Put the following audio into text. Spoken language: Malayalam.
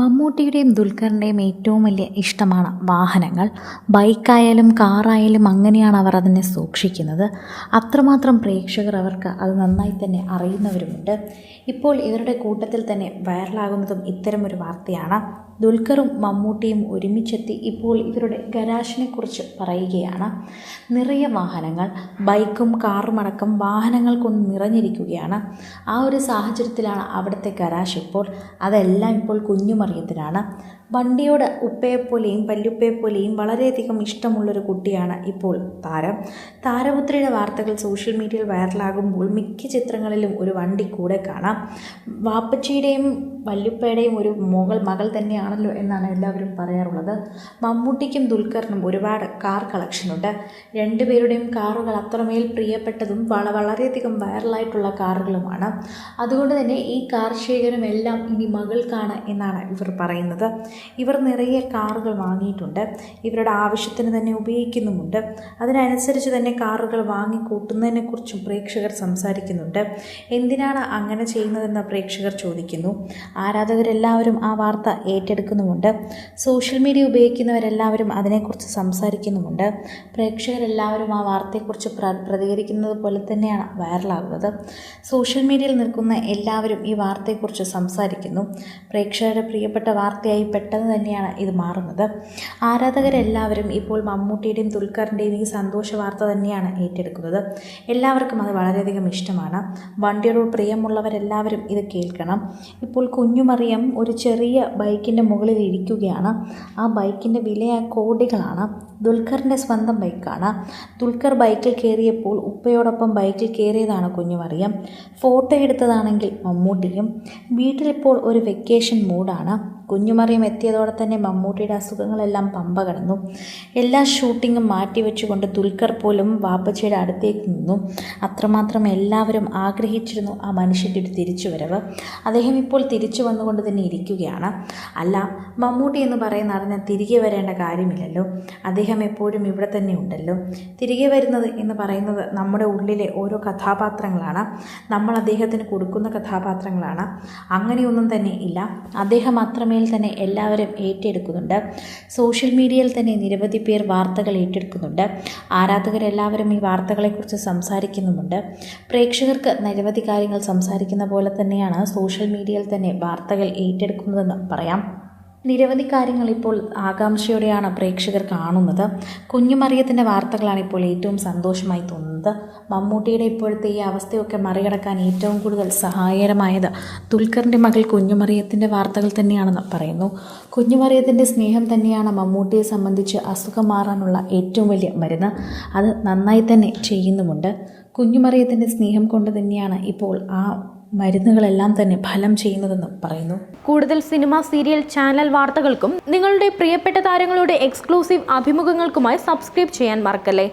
മമ്മൂട്ടിയുടെയും ദുൽഖറിന്റെയും ഏറ്റവും വലിയ ഇഷ്ടമാണ് വാഹനങ്ങൾ. ബൈക്കായാലും കാറായാലും അങ്ങനെയാണ് അവർ അതിനെ സൂക്ഷിക്കുന്നത്. അത്രമാത്രം പ്രേക്ഷകർ അവർക്ക് അത് നന്നായി തന്നെ അറിയുന്നവരുമുണ്ട്. ഇപ്പോൾ ഇവരുടെ കൂട്ടത്തിൽ തന്നെ വൈറലാകുന്നതും ഇത്തരമൊരു വാർത്തയാണ്. ദുൽഖറും മമ്മൂട്ടിയും ഒരുമിച്ചെത്തി ഇപ്പോൾ ഇവരുടെ ഗരാഷിനെക്കുറിച്ച് പറയുകയാണ്. നിറയെ വാഹനങ്ങൾ ബൈക്കും കാറും അടക്കം വാഹനങ്ങൾ കൊണ്ട് നിറഞ്ഞിരിക്കുകയാണ്. ആ ഒരു സാഹചര്യത്തിലാണ് അവിടുത്തെ ഗരാഷ് ഇപ്പോൾ. അതെല്ലാം ഇപ്പോൾ കുഞ്ഞുമറിയത്തിനാണ് വണ്ടിയോട് ഉപ്പയെപ്പോലെയും വല്യുപ്പയെപ്പോലെയും വളരെയധികം ഇഷ്ടമുള്ളൊരു കുട്ടിയാണ് ഇപ്പോൾ താരം. താരപുത്രിയുടെ വാർത്തകൾ സോഷ്യൽ മീഡിയയിൽ വൈറലാകുമ്പോൾ മിക്ക ചിത്രങ്ങളിലും ഒരു വണ്ടി കൂടെ കാണാം. വാപ്പച്ചിയുടെയും വല്യുപ്പയുടെയും ഒരു മകൾ മകൾ തന്നെയാണല്ലോ എന്നാണ് എല്ലാവരും പറയാറുള്ളത്. മമ്മൂട്ടിക്കും ദുൽഖറിനും ഒരുപാട് കാർ കളക്ഷനുണ്ട്. രണ്ടുപേരുടെയും കാറുകൾ അത്രമേൽ പ്രിയപ്പെട്ടതും വള വളരെയധികം വൈറലായിട്ടുള്ള കാറുകളുമാണ്. അതുകൊണ്ട് തന്നെ ഈ കാർ ശേഖരം എല്ലാം ഇനി മകൾക്കാണ് എന്നാണ് ഇവർ പറയുന്നത്. ഇവർ നിറയെ കാറുകൾ വാങ്ങിയിട്ടുണ്ട്. ഇവരുടെ ആവശ്യത്തിന് തന്നെ ഉപയോഗിക്കുന്നുമുണ്ട്. അതിനനുസരിച്ച് തന്നെ കാറുകൾ വാങ്ങിക്കൂട്ടുന്നതിനെക്കുറിച്ചും പ്രേക്ഷകർ സംസാരിക്കുന്നുണ്ട്. എന്തിനാണ് അങ്ങനെ ചെയ്യുന്നതെന്ന് പ്രേക്ഷകർ ചോദിക്കുന്നു. ആരാധകരെല്ലാവരും ആ വാർത്ത ഏറ്റെടുക്കുന്നുമുണ്ട്. സോഷ്യൽ മീഡിയ ഉപയോഗിക്കുന്നവരെല്ലാവരും അതിനെക്കുറിച്ച് സംസാരിക്കുന്നുമുണ്ട്. പ്രേക്ഷകരെല്ലാവരും ആ വാർത്തയെക്കുറിച്ച് പ്ര പ്രതികരിക്കുന്നത് പോലെ തന്നെയാണ് വൈറലാകുന്നത്. സോഷ്യൽ മീഡിയയിൽ നിൽക്കുന്ന എല്ലാവരും ഈ വാർത്തയെക്കുറിച്ച് സംസാരിക്കുന്നു. പ്രേക്ഷകരുടെ പ്രിയപ്പെട്ട വാർത്തയായി പെട്ടെന്ന് തന്നെയാണ് ഇത് മാറുന്നത്. ആരാധകരെല്ലാവരും ഇപ്പോൾ മമ്മൂട്ടിയുടെയും ദുൽഖറിന്റെയും ഈ സന്തോഷ വാർത്ത തന്നെയാണ് ഏറ്റെടുക്കുന്നത്. എല്ലാവർക്കും അത് വളരെയധികം ഇഷ്ടമാണ്. വണ്ടിയോട് പ്രിയമുള്ളവരെല്ലാവരും ഇത് കേൾക്കണം. ഇപ്പോൾ കുഞ്ഞുമറിയം ഒരു ചെറിയ ബൈക്കിന്റെ മുകളിൽ ഇരിക്കുകയാണ്. ആ ബൈക്കിന്റെ വില കോടികളാണ്. ദുൽഖറിന്റെ സ്വന്തം ബൈക്കാണ്. ദുൽഖർ ബൈക്കിൽ കയറിയപ്പോൾ ഉപ്പയോടൊപ്പം ബൈക്കിൽ കയറിയതാണ് കുഞ്ഞുമറിയം. ഫോട്ടോ എടുത്തതാണെങ്കിൽ മമ്മൂട്ടിയും. വീട്ടിലിപ്പോൾ ഒരു വെക്കേഷൻ മൂഡാണ്. കുഞ്ഞുമറിയം എത്തിയതോടെ തന്നെ മമ്മൂട്ടിയുടെ അസുഖങ്ങളെല്ലാം പമ്പ കടന്നു. എല്ലാ ഷൂട്ടിങ്ങും മാറ്റിവെച്ചുകൊണ്ട് ദുൽഖർ പോലും വാപ്പച്ചയുടെ അടുത്തേക്ക് നിന്നു. അത്രമാത്രം എല്ലാവരും ആഗ്രഹിച്ചിരുന്നു ആ മനുഷ്യന്റെ ഒരു തിരിച്ചുവരവ്. അദ്ദേഹം ഇപ്പോൾ തിരിച്ചു വന്നുകൊണ്ട് തന്നെ ഇരിക്കുകയാണ്. അല്ല മമ്മൂട്ടി എന്ന് പറയുന്ന അറിഞ്ഞാൽ തിരികെ വരേണ്ട കാര്യമില്ലല്ലോ. അദ്ദേഹം എപ്പോഴും ഇവിടെ തന്നെ ഉണ്ടല്ലോ. തിരികെ വരുന്നത് എന്ന് പറയുന്നത് നമ്മുടെ ഉള്ളിലെ ഓരോ കഥാപാത്രങ്ങളാണ്. നമ്മൾ അദ്ദേഹത്തിന് കൊടുക്കുന്ന കഥാപാത്രങ്ങളാണ്. അങ്ങനെയൊന്നും തന്നെ ഇല്ല. അദ്ദേഹം അത്രമേൽ തന്നെ എല്ലാവരും ഏറ്റെടുക്കുന്നുണ്ട്. സോഷ്യൽ മീഡിയയിൽ തന്നെ നിരവധി പേർ വാർത്തകൾ ഏറ്റെടുക്കുന്നുണ്ട്. ആരാധകരെല്ലാവരും ഈ വാർത്തകളെക്കുറിച്ച് സംസാരിക്കുന്നുമുണ്ട്. പ്രേക്ഷകർക്ക് നിരവധി കാര്യങ്ങൾ സംസാരിക്കുന്ന പോലെ തന്നെയാണ് സോഷ്യൽ മീഡിയയിൽ തന്നെ വാർത്തകൾ ഏറ്റെടുക്കുന്നതെന്ന് പറയാം. നിരവധി കാര്യങ്ങൾ ഇപ്പോൾ ആകാംക്ഷയോടെയാണ് പ്രേക്ഷകർ കാണുന്നത്. കുഞ്ഞുമറിയത്തിന്റെ വാർത്തകളാണ് ഇപ്പോൾ ഏറ്റവും സന്തോഷമായി തോന്നുന്നത്. മമ്മൂട്ടിയുടെ ഇപ്പോഴത്തെ ഈ അവസ്ഥയൊക്കെ മറികടക്കാൻ ഏറ്റവും കൂടുതൽ സഹായകരമായത് ദുൽഖറിന്റെ മകൾ കുഞ്ഞുമറിയത്തിന്റെ വാർത്തകൾ തന്നെയാണെന്ന് പറയുന്നു. കുഞ്ഞുമറിയത്തിന്റെ സ്നേഹം തന്നെയാണ് മമ്മൂട്ടിയെ സംബന്ധിച്ച് അസുഖം മാറാനുള്ള ഏറ്റവും വലിയ മരുന്ന്. അത് നന്നായി തന്നെ ചെയ്യുന്നുമുണ്ട്. കുഞ്ഞുമറിയത്തിന്റെ സ്നേഹം കൊണ്ട് തന്നെയാണ് ഇപ്പോൾ ആ മരുന്നുകളെല്ലാം തന്നെ ഫലം ചെയ്യുന്നതെന്ന് പറയുന്നു. കൂടുതൽ സിനിമ സീരിയൽ ചാനൽ വാർത്തകൾക്കും നിങ്ങളുടെ പ്രിയപ്പെട്ട താരങ്ങളുടെ എക്സ്ക്ലൂസീവ് അഭിമുഖങ്ങൾക്കുമായി സബ്സ്ക്രൈബ് ചെയ്യാൻ മറക്കല്ലേ?